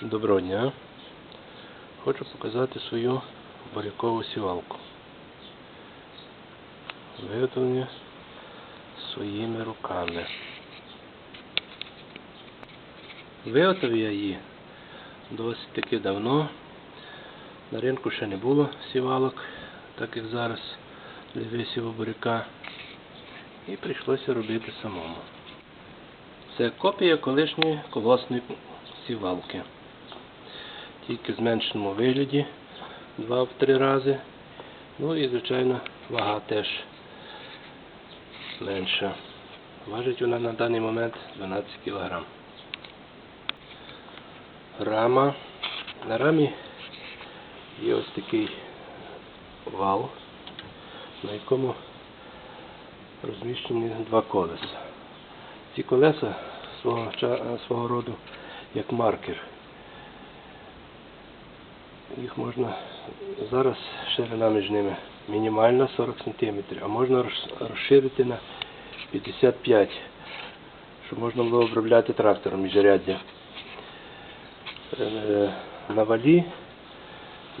Доброго дня. Хочу показати свою бурякову сівалку. Виготовлення своїми руками. Виготовив я її досить таки давно. На ринку ще не було сівалок, так як зараз для висіву буряка. І прийшлося робити самому. Це копія колишньої колосної сівалки. Тільки в зменшеному вигляді два в три рази. Ну і, звичайно, вага теж менша. Важить вона на даний момент 12 кг. Рама. На рамі є ось такий вал, на якому розміщені два колеса. Ці колеса свого, свого роду як маркер. Їх можна зараз ширина між ними мінімальна 40 см, а можна розширити на 55 щоб можна було обробляти трактором міжряддя. Е, На валі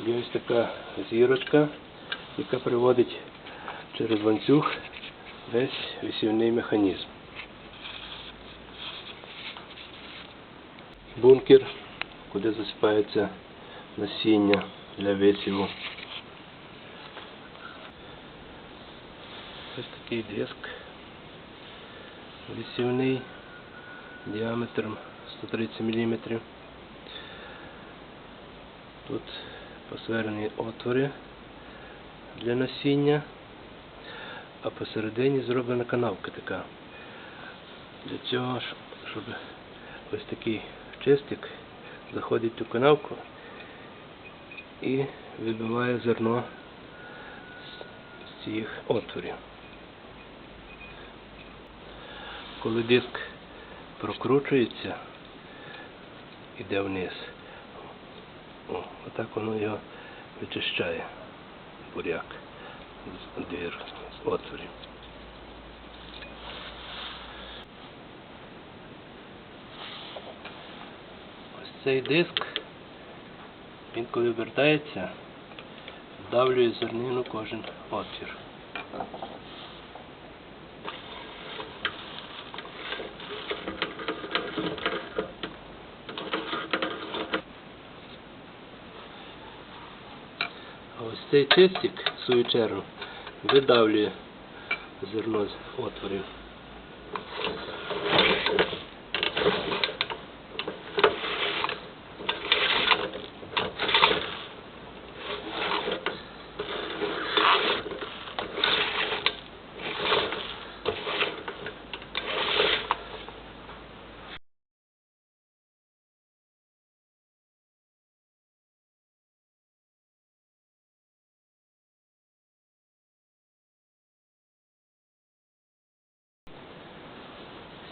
є ось така зірочка, яка приводить через ланцюг весь висівний механізм. Бункер, куди засипається насіння для висіву. Ось такий диск висівний діаметром 130 мм. Тут посвернені отвори для насіння, а посередині зроблена канавка така. Для цього, щоб- ось такий чистик заходить в канавку і вибиває зерно з- цих отворів. Коли диск прокручується, іде вниз, отак воно його вичищає, буряк, з дир, з отворів. Ось цей диск, він коли вертається, вдавлює зернину кожен отвір. А ось цей чистик, в свою чергу, видавлює зерно з отворів.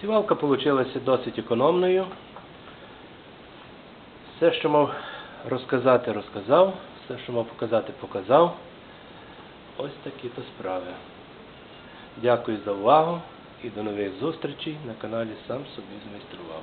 Сівалка вийшла досить економною. Все, що мав розказати, розказав. Все, що мав показати, показав. Ось такі то справи. Дякую за увагу і до нових зустрічей на каналі Сам собі змайстрував.